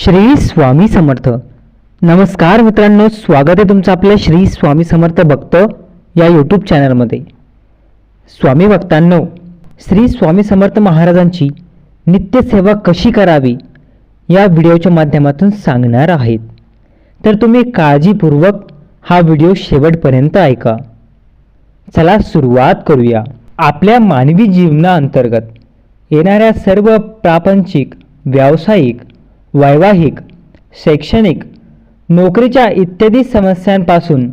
श्री स्वामी समर्थ. नमस्कार मित्रांनो स्वागत आहे तुमचं आपल्या श्री स्वामी समर्थ भक्त या यूट्यूब चॅनलमध्ये स्वामी भक्तांनो श्री स्वामी समर्थ महाराजांची नित्यसेवा कशी करावी या व्हिडिओच्या माध्यमातून सांगणार आहेत. तर तुम्ही काळजीपूर्वक हा व्हिडिओ शेवटपर्यंत ऐका. चला सुरुवात करूया. आपल्या मानवी जीवनाअंतर्गत येणाऱ्या सर्व प्रापंचिक व्यावसायिक वैवाहिक शैक्षणिक नोकरीच्या इत्यादी समस्यांपासून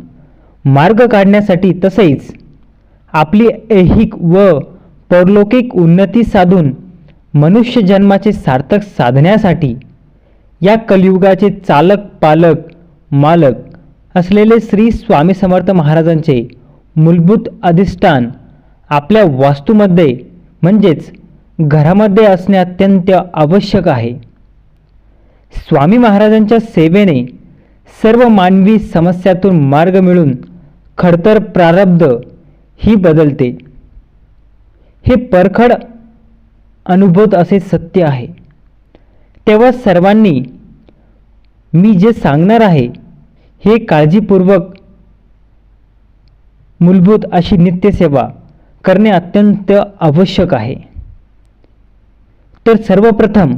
मार्ग काढण्यासाठी तसेच आपली ऐहिक व परलौकिक उन्नती साधून मनुष्य जन्माचे सार्थक साधण्यासाठी या कलियुगाचे चालक पालक मालक असलेले श्री स्वामी समर्थ महाराजांचे मूलभूत अधिष्ठान आपल्या वास्तूमध्ये म्हणजेच घरामध्ये असणे अत्यंत आवश्यक आहे. स्वामी महाराजांच्या सेवेने सर्व मानवी समस्यातून मार्ग मिळून खडतर प्रारब्ध ही बदलते. हे परखड अनुभूत असे सत्य आहे. तेव्हा सर्वांनी मी जे सांगणार आहे हे काळजीपूर्वक मूलभूत अशी नित्यसेवा करणे अत्यंत आवश्यक आहे. तर सर्वप्रथम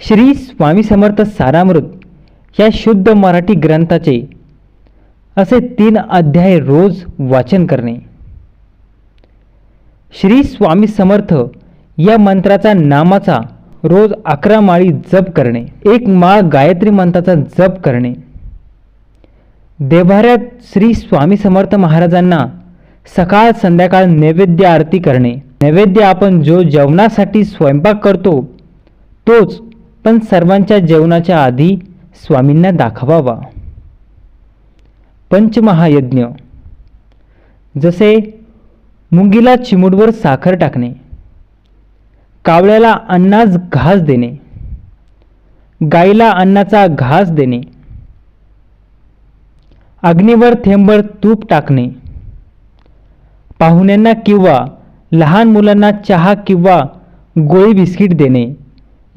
श्री स्वामी समर्थ सारामृत या शुद्ध मराठी ग्रंथाचे असे तीन अध्याय रोज वाचन करणे. श्री स्वामी समर्थ या मंत्राचा नामाचा रोज अकरा माळी जप करणे एक माळ गायत्री मंत्राचा जप करणे. देवाऱ्यात श्री स्वामी समर्थ महाराजांना सकाळ संध्याकाळ नैवेद्य आरती करणे. नैवेद्य आपण जो जेवणासाठी स्वयंपाक करतो तोच पण सर्वांच्या जेवणाच्या आधी स्वामींना दाखवावा. पंचमहायज्ञ. जसे मुंगीला चिमुडवर साखर टाकणे कावळ्याला अन्नास घास देणे गाईला अन्नाचा घास देणे अग्नीवर थेंबर तूप टाकणे पाहुण्यांना किंवा लहान मुलांना चहा किंवा गोळी बिस्किट देणे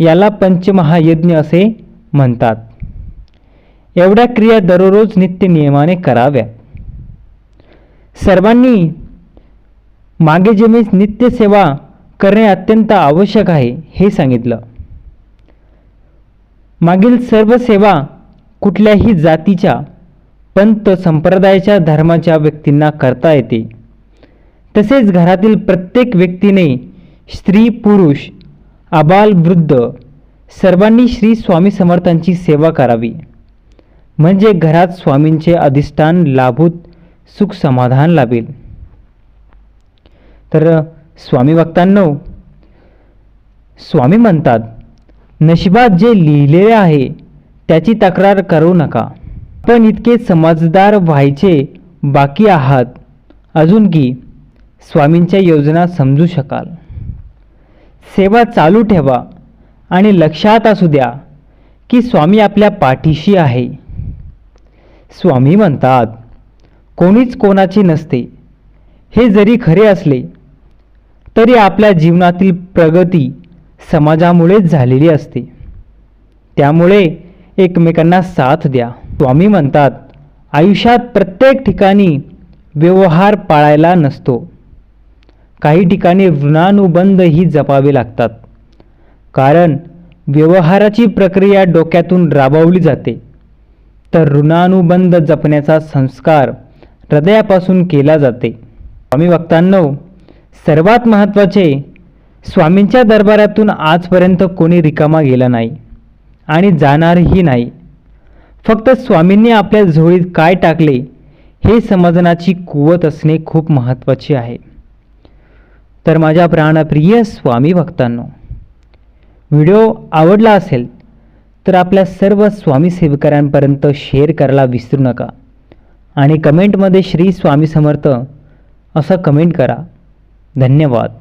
याला पंचमहायज्ञ असे म्हणतात. एवढ्या क्रिया दररोज नित्य नियमाने कराव्या सर्वांनी मागे जे नित्यसेवा करणे अत्यंत आवश्यक आहे हे सांगितलं. मागील सर्व सेवा कुठल्याही जातीच्या पंत संप्रदायाच्या धर्माच्या व्यक्तींना करता येते. तसेच घरातील प्रत्येक व्यक्तीने स्त्री पुरुष आबाल वृद्ध. सर्वांनी श्री स्वामी समर्थांची सेवा करावी. म्हणजे घरात स्वामींचे अधिष्ठान लाभूत सुख समाधान लाभेल. तर स्वामी भक्तांनो स्वामी म्हणतात नशिबात जे लिहिलेले आहे त्याची तक्रार करू नका. पण इतके समजदार व्हायचे बाकी आहात. अजून की स्वामींच्या योजना समजू शकाल. सेवा चालू ठेवा आणि लक्षात असू द्या की स्वामी आपल्या पाठीशी आहे. स्वामी म्हणतात कोणीच कोणाची नसते. हे जरी खरे असले तरी आपल्या जीवनातील प्रगती समाजामुळेच झालेली असते. त्यामुळे एकमेकांना साथ द्या. स्वामी म्हणतात आयुष्यात प्रत्येक ठिकाणी व्यवहार पाळायला नसतो. काही ठिकाणी ऋणानुबंधही जपावे लागतात. कारण व्यवहाराची प्रक्रिया डोक्यातून राबवली जाते. तर ऋणानुबंध जपण्याचा संस्कार हृदयापासून केला जाते. स्वामी भक्तांनो सर्वात महत्त्वाचे स्वामींच्या दरबारातून आजपर्यंत कोणी रिकामा गेला नाही आणि जाणारही नाही. फक्त स्वामींनी आपल्या झोळीत काय टाकले हे समजण्याची कुवत असणे खूप महत्त्वाचे आहे. तर माझ्या प्राणप्रिय स्वामी भक्तांनो व्हिडिओ आवडला असेल तर आपल्या सर्व स्वामी सेवकऱ्यांपर्यंत शेअर करायला विसरू नका आणि कमेंटमध्ये श्री स्वामी समर्थ असं कमेंट करा. धन्यवाद.